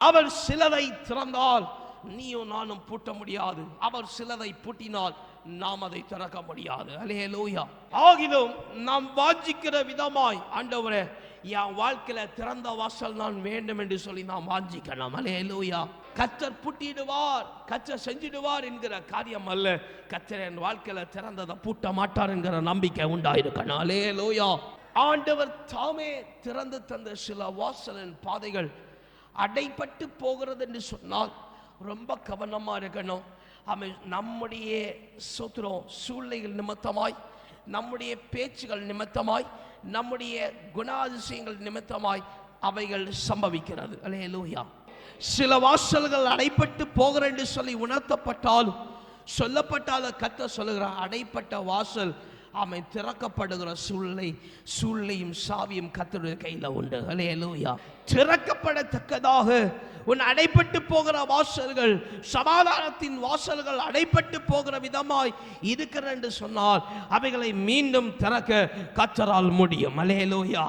அவர் சிலதை திறந்தால் நீயும் நானும் பூட்ட முடியாது. அவர் சிலதை பூட்டினால் நாம் அதை திறக்க முடியாது. அலே லோயா ஆகிலும் நாம் வாஞ்சிக்கிற விதமாய் ஆண்டவரே என் வாழ்க்கையில திறந்த வாசல் நான் வேண்டும் என்று சொல்லி நாம் வாஞ்சிக்கலாம். அலே லோயா கச்சர் பூட்டிடுவார் கச்சர் செஞ்சிடுவார் என்கிற காரியம் அல்ல. கச்சர் என் வாழ்க்கையில திறந்ததை பூட்ட மாட்டார் என்கிற நம்பிக்கை உண்டாயிருக்கணும் அலே லோயா ஆண்டவர் தாமே திறந்து தந்த சில வாசலின் பாதைகள் அடைப்பட்டு போகிறது என்று சொன்னால் ரொம்ப கவனமாக இருக்கணும். அவன் நம்முடைய சுத்திரம் சூழ்நிலைகள் நிமித்தமாய் நம்முடைய பேச்சுகள் நிமித்தமாய் நம்முடைய குணாதிசயங்கள் நிமித்தமாய் அவைகள் சம்பவிக்கிறது. அலே லூயா சில வாசல்கள் அடைப்பட்டு போகிற என்று சொல்லி உணர்த்தப்பட்டாலும் சொல்லப்பட்டால கத்த சொல்லுகிறார் அடைப்பட்ட வாசல் அவன் திறக்கப்படுகிற சூழ்நிலை சூழ்நிலையும் சாவியும் கத்தருடைய கையில் உண்டு. அலையலூயா திறக்கப்படத்தக்கதாக உன் அடைப்பட்டு போகிற வாசல்கள் சமாதானத்தின் வாசல்கள் அடைப்பட்டு போகிற விதமாய் இருக்கிற என்று சொன்னால் அவைகளை மீண்டும் திறக்க கத்தரால் முடியும். அலையலூயா